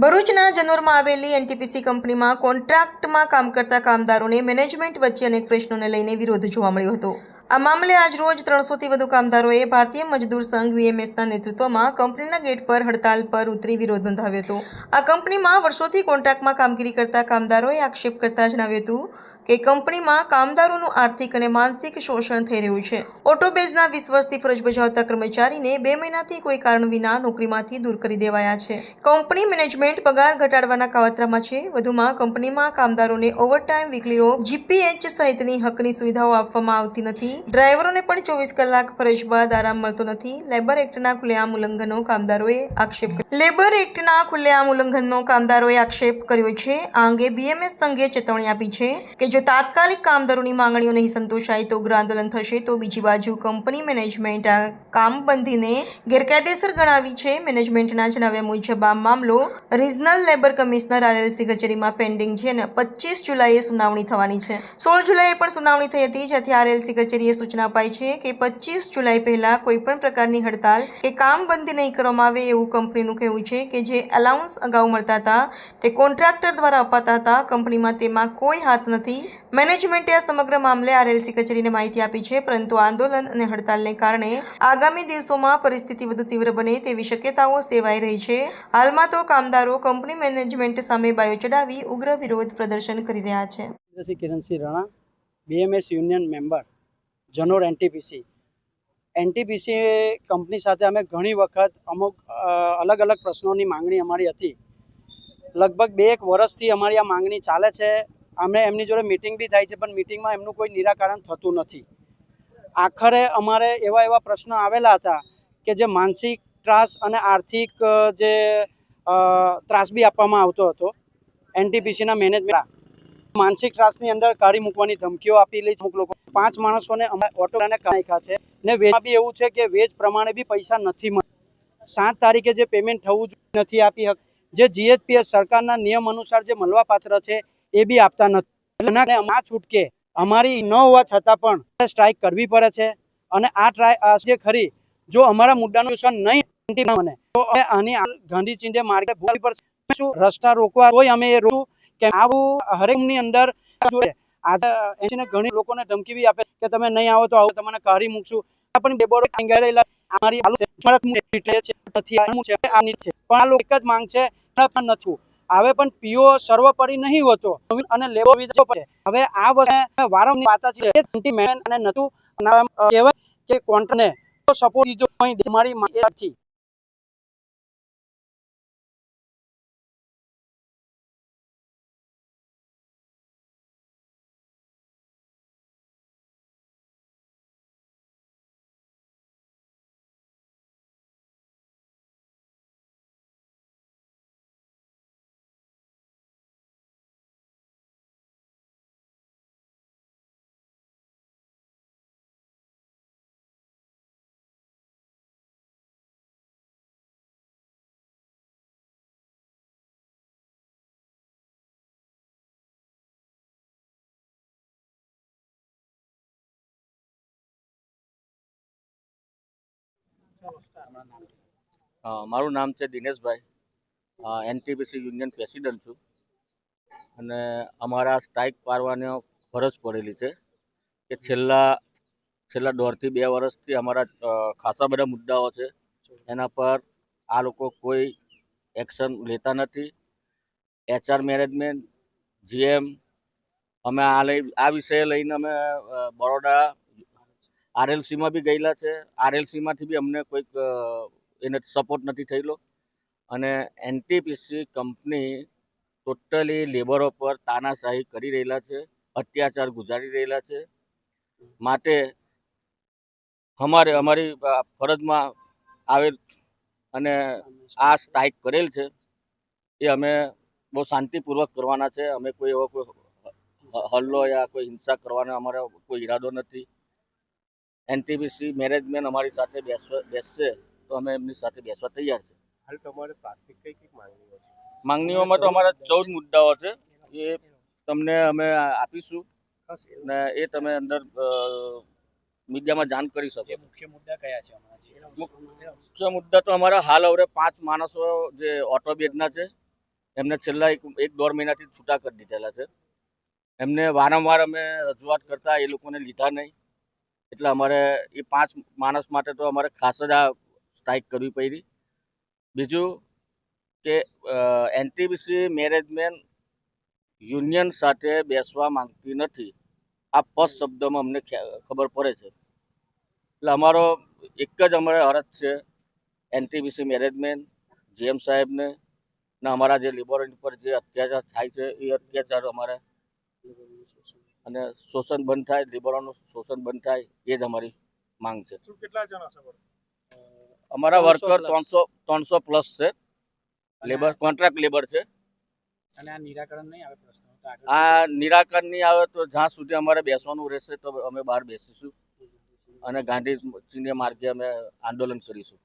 ભરૂચના જનોરમાં આવેલી એનટીપીસી કંપનીમાં કોન્ટ્રાક્ટમાં કામ કરતા કામદારોને મેનેજમેન્ટ વચ્ચે અનેક પ્રશ્નોને લઈને વિરોધ જોવા મળ્યો હતો. આ મામલે આજ રોજ ત્રણસોથી વધુ કામદારોએ ભારતીય મજદૂર સંઘ વીએમએસના નેતૃત્વમાં કંપનીના ગેટ પર હડતાલ પર ઉતરી વિરોધ નોંધાવ્યો હતો. આ કંપનીમાં વર્ષોથી કોન્ટ્રાક્ટમાં કામગીરી કરતા કામદારોએ આક્ષેપ કરતા જણાવ્યું હતું કે કંપનીમાં કામદારોનું આર્થિક અને માનસિક શોષણ થઈ રહ્યું છે. ઓટોબેઝના વીસ વર્ષથી ફરજ બજાવતા કર્મચારીને બે મહિનાથી કોઈ કારણ વિના નોકરીમાંથી દૂર કરી દેવાયા છે. કંપની મેનેજમેન્ટ પગાર ઘટાડવાના કાવતરામાં છે. વધુમાં કંપનીમાં કામદારોને ઓવરટાઈમ વીકલીઓ જીપીએચ સહિતની હકની સુવિધાઓ આપવામાં આવતી નથી. ડ્રાઈવરોને પણ ચોવીસ કલાક ફરજ બાદ આરામ મળતો નથી. લેબર એક્ટના ખુલ્લેઆમ ઉલ્લંઘનનો કામદારોએ આક્ષેપ લેબર એક્ટના ખુલ્લેઆમ ઉલ્લંઘનનો કામદારોએ આક્ષેપ કર્યો છે. આ અંગે બીએમએસ સંઘે ચેતવણી આપી છે કે જો તાત્કાલિક કામદારોની માંગણીઓ નહીં સંતોષાય તો ઉગ્ર આંદોલન થશે, તો બીજી બાજુ કંપની મેનેજમેન્ટ આ કામબંધીને ગેરકાયદેસર ગણાવી છે. મેનેજમેન્ટના જણાવ્યા મુજબ, આ મામલો રિજનલ લેબર કમિશનર આરએલસી કચેરીમાં પેન્ડિંગ છે અને પચીસ જુલાઈએ સુનાવણી થવાની છે. સોળ જુલાઈએ પણ સુનાવણી થઈ હતી જેથી આરએલસી કચેરીએ સૂચના અપાઈ છે કે પચીસ જુલાઈ પહેલા કોઈપણ પ્રકારની હડતાલ કે કામબંધી નહીં કરવામાં આવે એવું કંપનીનું કહેવું છે કે જે અલાઉન્સ અગાઉ મળતા હતા, તે કોન્ટ્રાક્ટર દ્વારા અપાતા હતા. કંપનીમાં તેમાં કોઈ હાથ નથી. મેનેજમેન્ટે આ સમગ્ર મામલે આરએલસી કચેરીને માહિતી આપી છે, પરંતુ આંદોલન અને હડતાલને કારણે આગામી દિવસોમાં પરિસ્થિતિ વધુ તીવ્ર બને તેવી શક્યતાઓ સેવાઈ રહી છે. હાલમાં તો કામદારો કંપની મેનેજમેન્ટ સામે બાયો ચડાવી ઉગ્ર વિરોધ પ્રદર્શન કરી રહ્યા છે. Kiransinh Rana, BMS union member, Janor NTPC. NTPC company સાથે અમે ઘણી વખત અમુક અલગ અલગ પ્રશ્નોની માંગણી અમારી હતી. લગભગ બે એક વર્ષથી અમારી આ માંગણી ચાલે છે. અમે એમની જોડે મિટિંગ બી થાય છે, પણ મિટિંગમાં એમનું કોઈ નિરાકરણ થતું નથી. આખરે અમારે એવા એવા પ્રશ્નો આવેલા હતા કે જે માનસિક ત્રાસ અને આર્થિક જે ત્રાસ બી આપવામાં આવતો હતો. એનટીપીસીના મેનેજમેન્ટ માનસિક ત્રાસની અંદર કાઢી મૂકવાની ધમકીઓ આપેલી અમુક લોકો, પાંચ માણસોને અમે ઓટો અને નાખ્યા છે. ને વેજમાં બી એવું છે કે વેજ પ્રમાણે બી પૈસા નથી મળતા. સાત તારીખે જે પેમેન્ટ થવું નથી આપી જે જીએચપીએસ સરકારના નિયમ અનુસાર જે મળવાપાત્ર છે એ બી આપતા નથી. ના છૂટકે અમારી ન હોવા છતાં પણ સ્ટ્રાઇક કરવી પડે છે. અને આ ટ્રાય જે ખરી, જો અમારા મુદ્દાનું સોલ્યુશન નહીં મને તો આની ગાંધી ચિંધે માર્ગે ભોગવવી પડશે. શું રસ્તા રોકવા હોય અમે એ રોકું કે આવું હરેકની અંદર આજે એને ઘણી લોકોને ધમકી બી આપે કે તમે નહીં આવો તો આવું તમને કાઢી મૂકશું. પણ બે બોર્ડ કાંઈ ગયેલા અમારી હાલ છે. નથી છે. આની છે. પણ આ લોકો એક જ માંગ છે. નથી. હવે પણ પીઓ સર્વોપરી નહીં હોતો. અને લેવો વિધો છે. હવે આ વસ્તુ વારંવાર વાતા છે સેન્ટિમેન્ટ અને નતું કહેવાય કે કોન્ટ્રાને સપોર્ટ દીધો મારી માંગ મારું નામ છે દિનેશભાઈ. એનટીપીસી યુનિયન પ્રેસિડન્ટ છું. અને અમારા સ્ટ્રાઇક પાડવાની ફરજ પડેલી છે કે છેલ્લા છેલ્લા દોઢથી બે વર્ષથી અમારા ખાસા બધા મુદ્દાઓ છે. એના પર આ લોકો કોઈ એક્શન લેતા નથી. એચઆર મેનેજમેન્ટ, જીએમ, અમે આ લઈ, આ વિષય લઈને અમે બરોડા આરએલસીમાં બી ગયેલા છે. આરએલસીમાંથી બી અમને કોઈક એને સપોર્ટ નથી થયેલો. અને એનટીપીસી કંપની ટોટલી લેબરો પર તાનાશાહી કરી રહેલા છે, અત્યાચાર ગુજારી રહેલા છે. માટે અમારે, અમારી ફરજમાં આવેલ અને આ સ્ટ્રાઇક કરેલ છે. એ અમે બહુ શાંતિપૂર્વક કરવાના છે. અમે કોઈ એવો કોઈ હલ્લો યા કોઈ હિંસા કરવાનો અમારો કોઈ ઈરાદો નથી. એનટીપીસી મેનેજમેન્ટ અમારી સાથે બેસવા બેસશે તો અમે એમની સાથે બેસવા તૈયાર છે. હાલ તમારે પ્રાથમિક કઈ કઈ માંગણીઓ છે? માંગણીઓમાં તો અમારા ચૌદ મુદ્દાઓ છે. એ તમને અમે આપીશું ને એ તમે અંદર મીડિયામાં જાણ કરી શકો. મુખ્ય મુદ્દા કયા છે મુખ્ય મુદ્દા તો અમારા હાલ હવે પાંચ માણસો જે ઓટો બેડના છે એમને છેલ્લા એક એક દોઢ મહિનાથી છૂટા કરી દીધેલા છે. એમને વારંવાર અમે રજૂઆત કરતા એ લોકોને લીધા નહીં. એટલે અમારે એ પાંચ માણસ માટે તો અમારે ખાસ જ આ સ્ટ્રાઇક કરવી પડી બીજું કે એનટીબીસી મેનેજમેન્ટ યુનિયન સાથે બેસવા માંગતી નથી. આ ફર્સ્ટ શબ્દમાં અમને ખબર પડે છે. એટલે અમારો એક જ અમારે અરજ છે એનટીબીસી મેનેજમેન્ટ જીએમ સાહેબને, ને અમારા જે લેબોરેટરી પર જે અત્યાચાર થાય છે, એ અત્યાચાર અમારે અને શોષણ બંધ થાય લેબરોનું શોષણ બંધ થાય એ જ અમારી માંગ છે. કેટલા જણ હશે અમારા 300 વર્કર ત્રણસો ત્રણસો પ્લસ છે. લેબર કોન્ટ્રાક્ટ લેબર છે. અને આ નિરાકરણ નહીં આવે પ્રશ્નો? તો આ નિરાકરણ નહીં આવે તો જ્યાં સુધી અમારે બેસવાનું રહેશે તો અમે બહાર બેસીશું. અને ગાંધીજી માર્ગે અમે આંદોલન કરીશું.